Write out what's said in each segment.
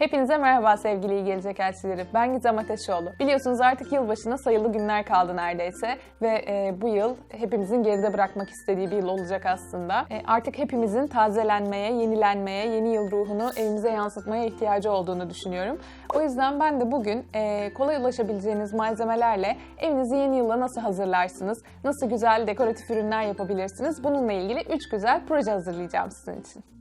Hepinize merhaba sevgili gelecek elçileri. Ben Gizem Ateşoğlu. Biliyorsunuz artık yılbaşına sayılı günler kaldı neredeyse ve e, bu yıl hepimizin geride bırakmak istediği bir yıl olacak aslında. E, artık hepimizin tazelenmeye, yenilenmeye, yeni yıl ruhunu evimize yansıtmaya ihtiyacı olduğunu düşünüyorum. O yüzden ben de bugün e, kolay ulaşabileceğiniz malzemelerle evinizi yeni yıla nasıl hazırlarsınız, nasıl güzel dekoratif ürünler yapabilirsiniz bununla ilgili 3 güzel proje hazırlayacağım sizin için.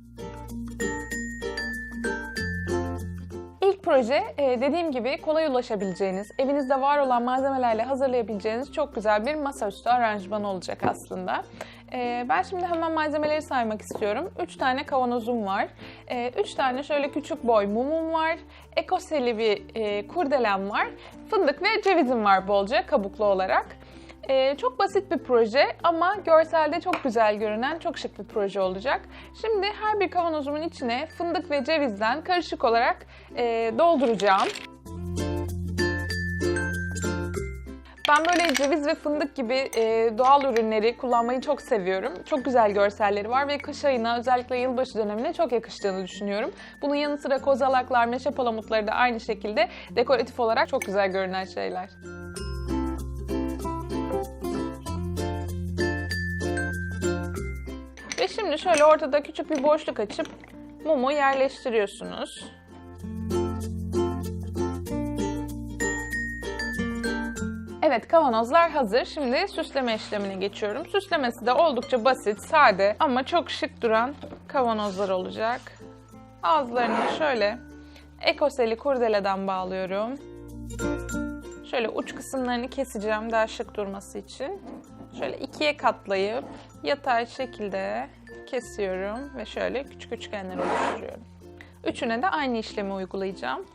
Proje e, dediğim gibi kolay ulaşabileceğiniz, evinizde var olan malzemelerle hazırlayabileceğiniz çok güzel bir masaüstü aranjman olacak aslında. E, Ben şimdi hemen malzemeleri saymak istiyorum. 3 tane kavanozum var. 3 tane şöyle küçük boy mumum var. Ekoseli bir e, kurdelem var. Fındık ve cevizim var bolca kabuklu olarak. Ee, çok basit bir proje ama görselde çok güzel görünen çok şık bir proje olacak. Şimdi her bir kavanozumun içine fındık ve cevizden karışık olarak e, dolduracağım. Ben böyle ceviz ve fındık gibi e, doğal ürünleri kullanmayı çok seviyorum. Çok güzel görselleri var ve kış ayına özellikle yılbaşı dönemine çok yakıştığını düşünüyorum. Bunun yanı sıra kozalaklar, meşe palamutları da aynı şekilde dekoratif olarak çok güzel görünen şeyler. Şimdi şöyle ortada küçük bir boşluk açıp mumu yerleştiriyorsunuz. Evet kavanozlar hazır. Şimdi süsleme işlemine geçiyorum. Süslemesi de oldukça basit, sade ama çok şık duran kavanozlar olacak. Ağızlarını şöyle ekoseli kurdeleden bağlıyorum. Şöyle uç kısımlarını keseceğim daha şık durması için. Şöyle ikiye katlayıp yatay şekilde kesiyorum ve şöyle küçük üçgenler oluşturuyorum. Üçüne de aynı işlemi uygulayacağım.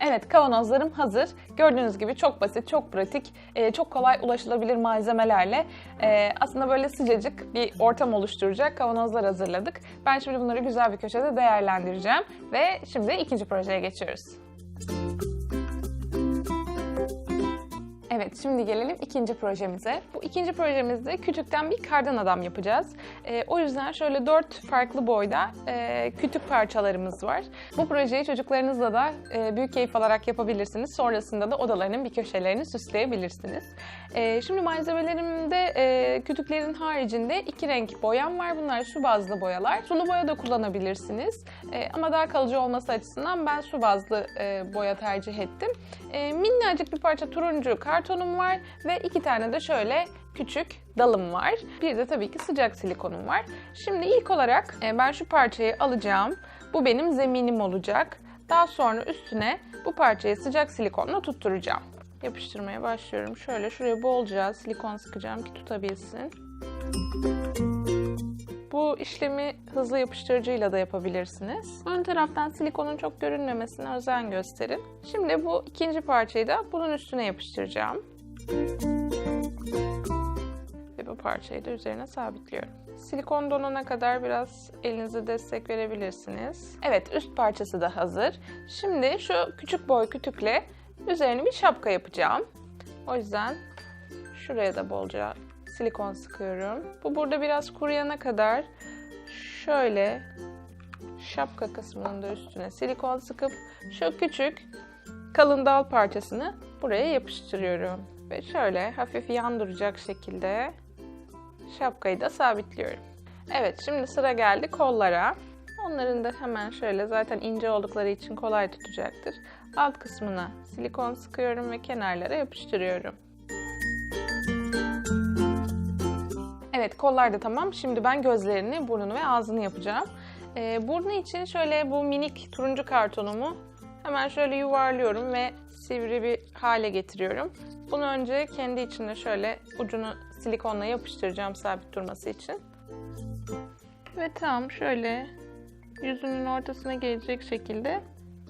Evet kavanozlarım hazır. Gördüğünüz gibi çok basit, çok pratik, e, çok kolay ulaşılabilir malzemelerle e, aslında böyle sıcacık bir ortam oluşturacak kavanozlar hazırladık. Ben şimdi bunları güzel bir köşede değerlendireceğim ve şimdi ikinci projeye geçiyoruz. Evet, şimdi gelelim ikinci projemize. Bu ikinci projemizde kütükten bir kardan adam yapacağız. Ee, o yüzden şöyle dört farklı boyda e, kütük parçalarımız var. Bu projeyi çocuklarınızla da e, büyük keyif alarak yapabilirsiniz. Sonrasında da odalarının bir köşelerini süsleyebilirsiniz. E, şimdi malzemelerimde e, kütüklerin haricinde iki renk boyam var. Bunlar su bazlı boyalar. Sulu boya da kullanabilirsiniz. E, ama daha kalıcı olması açısından ben su bazlı e, boya tercih ettim. E, minnacık bir parça turuncu kartonum var ve iki tane de şöyle küçük dalım var. Bir de tabii ki sıcak silikonum var. Şimdi ilk olarak e, ben şu parçayı alacağım. Bu benim zeminim olacak. Daha sonra üstüne bu parçayı sıcak silikonla tutturacağım. Yapıştırmaya başlıyorum. Şöyle şuraya bolca silikon sıkacağım ki tutabilsin. Bu işlemi hızlı yapıştırıcıyla da yapabilirsiniz. Ön taraftan silikonun çok görünmemesine özen gösterin. Şimdi bu ikinci parçayı da bunun üstüne yapıştıracağım. Ve bu parçayı da üzerine sabitliyorum. Silikon donana kadar biraz elinize destek verebilirsiniz. Evet üst parçası da hazır. Şimdi şu küçük boy kütükle üzerine bir şapka yapacağım. O yüzden şuraya da bolca silikon sıkıyorum. Bu burada biraz kuruyana kadar şöyle şapka kısmının da üstüne silikon sıkıp şu küçük kalın dal parçasını buraya yapıştırıyorum. Ve şöyle hafif yan duracak şekilde şapkayı da sabitliyorum. Evet şimdi sıra geldi kollara. Onların da hemen şöyle zaten ince oldukları için kolay tutacaktır. Alt kısmına silikon sıkıyorum ve kenarlara yapıştırıyorum. Evet kollar da tamam. Şimdi ben gözlerini, burnunu ve ağzını yapacağım. Ee, burnu için şöyle bu minik turuncu kartonumu hemen şöyle yuvarlıyorum ve sivri bir hale getiriyorum. Bunu önce kendi içinde şöyle ucunu silikonla yapıştıracağım sabit durması için. Ve tam şöyle yüzünün ortasına gelecek şekilde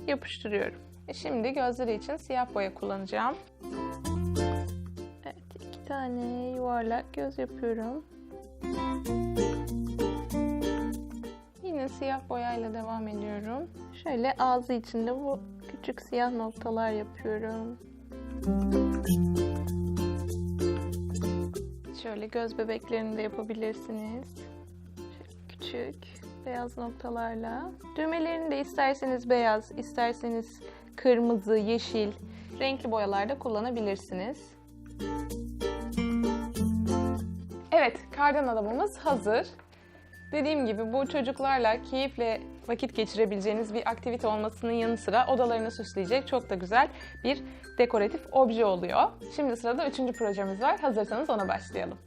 yapıştırıyorum. E şimdi gözleri için siyah boya kullanacağım. Evet, iki tane yuvarlak göz yapıyorum. Yine siyah boyayla devam ediyorum. Şöyle ağzı içinde bu küçük siyah noktalar yapıyorum. Şöyle göz bebeklerini de yapabilirsiniz. Şöyle küçük beyaz noktalarla. Düğmelerini de isterseniz beyaz, isterseniz kırmızı, yeşil, renkli boyalarda kullanabilirsiniz. Kardan adamımız hazır. Dediğim gibi bu çocuklarla keyifle vakit geçirebileceğiniz bir aktivite olmasının yanı sıra odalarını süsleyecek çok da güzel bir dekoratif obje oluyor. Şimdi sırada üçüncü projemiz var. Hazırsanız ona başlayalım.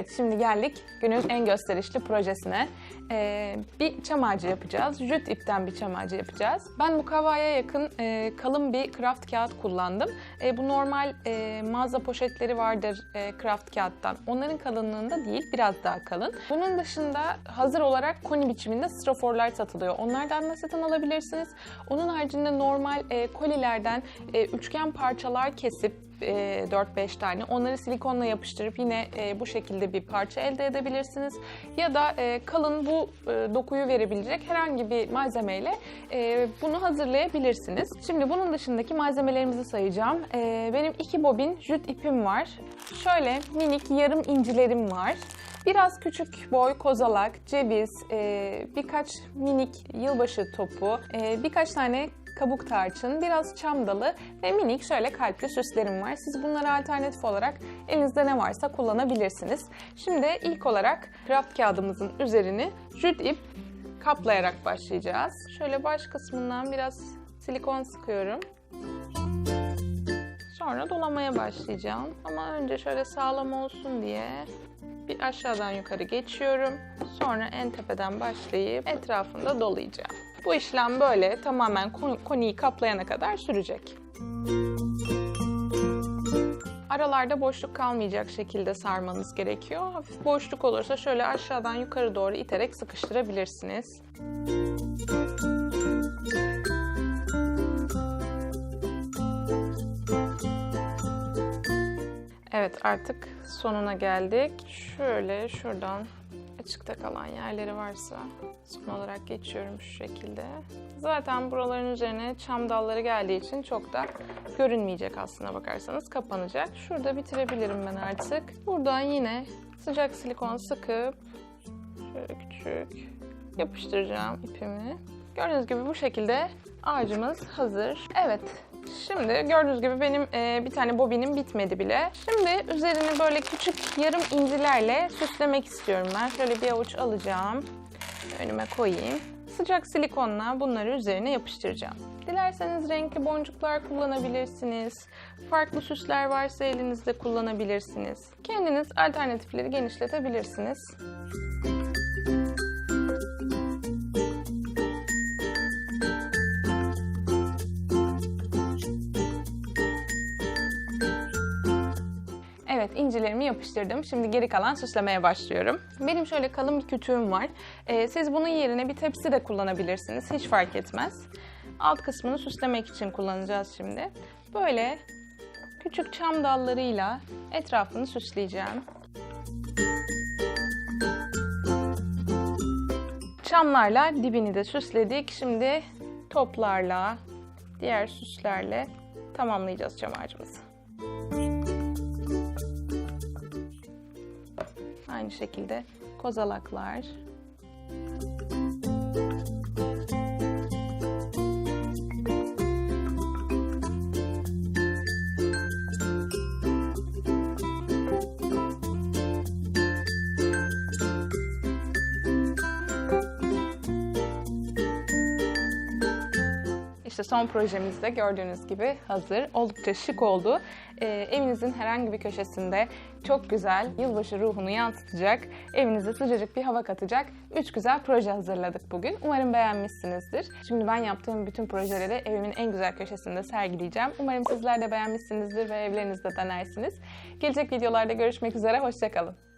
Evet, şimdi geldik günün en gösterişli projesine. Ee, bir çam ağacı yapacağız. Jüt ipten bir çam ağacı yapacağız. Ben mukavvaya yakın e, kalın bir craft kağıt kullandım. E, bu normal e, mağaza poşetleri vardır e, craft kağıttan. Onların kalınlığında değil, biraz daha kalın. Bunun dışında hazır olarak koni biçiminde straforlar satılıyor. Onlardan da satın alabilirsiniz. Onun haricinde normal e, kolilerden e, üçgen parçalar kesip e, 4-5 tane. Onları silikonla yapıştırıp yine e, bu şekilde bir parça elde edebilirsiniz. Ya da e, kalın bu e, dokuyu verebilecek herhangi bir malzemeyle e, bunu hazırlayabilirsiniz. Şimdi bunun dışındaki malzemelerimizi sayacağım. E, benim iki bobin jüt ipim var. Şöyle minik yarım incilerim var. Biraz küçük boy kozalak, ceviz, e, birkaç minik yılbaşı topu, e, birkaç tane kabuk tarçın, biraz çam dalı ve minik şöyle kalpli süslerim var. Siz bunları alternatif olarak elinizde ne varsa kullanabilirsiniz. Şimdi ilk olarak craft kağıdımızın üzerini jüt ip kaplayarak başlayacağız. Şöyle baş kısmından biraz silikon sıkıyorum. Sonra dolamaya başlayacağım. Ama önce şöyle sağlam olsun diye bir aşağıdan yukarı geçiyorum. Sonra en tepeden başlayıp etrafında dolayacağım. Bu işlem böyle tamamen koniyi kaplayana kadar sürecek. Aralarda boşluk kalmayacak şekilde sarmanız gerekiyor. Hafif boşluk olursa şöyle aşağıdan yukarı doğru iterek sıkıştırabilirsiniz. Evet artık sonuna geldik. Şöyle şuradan açıkta kalan yerleri varsa son olarak geçiyorum şu şekilde. Zaten buraların üzerine çam dalları geldiği için çok da görünmeyecek aslına bakarsanız kapanacak. Şurada bitirebilirim ben artık. Buradan yine sıcak silikon sıkıp şöyle küçük yapıştıracağım ipimi. Gördüğünüz gibi bu şekilde ağacımız hazır. Evet, Şimdi gördüğünüz gibi benim e, bir tane bobinim bitmedi bile. Şimdi üzerini böyle küçük yarım incilerle süslemek istiyorum ben. Şöyle bir avuç alacağım. Önüme koyayım. Sıcak silikonla bunları üzerine yapıştıracağım. Dilerseniz renkli boncuklar kullanabilirsiniz. Farklı süsler varsa elinizde kullanabilirsiniz. Kendiniz alternatifleri genişletebilirsiniz. Evet incilerimi yapıştırdım. Şimdi geri kalan süslemeye başlıyorum. Benim şöyle kalın bir kütüğüm var. Ee, siz bunun yerine bir tepsi de kullanabilirsiniz. Hiç fark etmez. Alt kısmını süslemek için kullanacağız şimdi. Böyle küçük çam dallarıyla etrafını süsleyeceğim. Çamlarla dibini de süsledik. Şimdi toplarla, diğer süslerle tamamlayacağız çam. Aynı şekilde kozalaklar. İşte son projemiz de gördüğünüz gibi hazır. Oldukça şık oldu. Ee, evinizin herhangi bir köşesinde çok güzel, yılbaşı ruhunu yansıtacak, evinize sıcacık bir hava katacak 3 güzel proje hazırladık bugün. Umarım beğenmişsinizdir. Şimdi ben yaptığım bütün projeleri evimin en güzel köşesinde sergileyeceğim. Umarım sizler de beğenmişsinizdir ve evlerinizde denersiniz. Gelecek videolarda görüşmek üzere, hoşçakalın.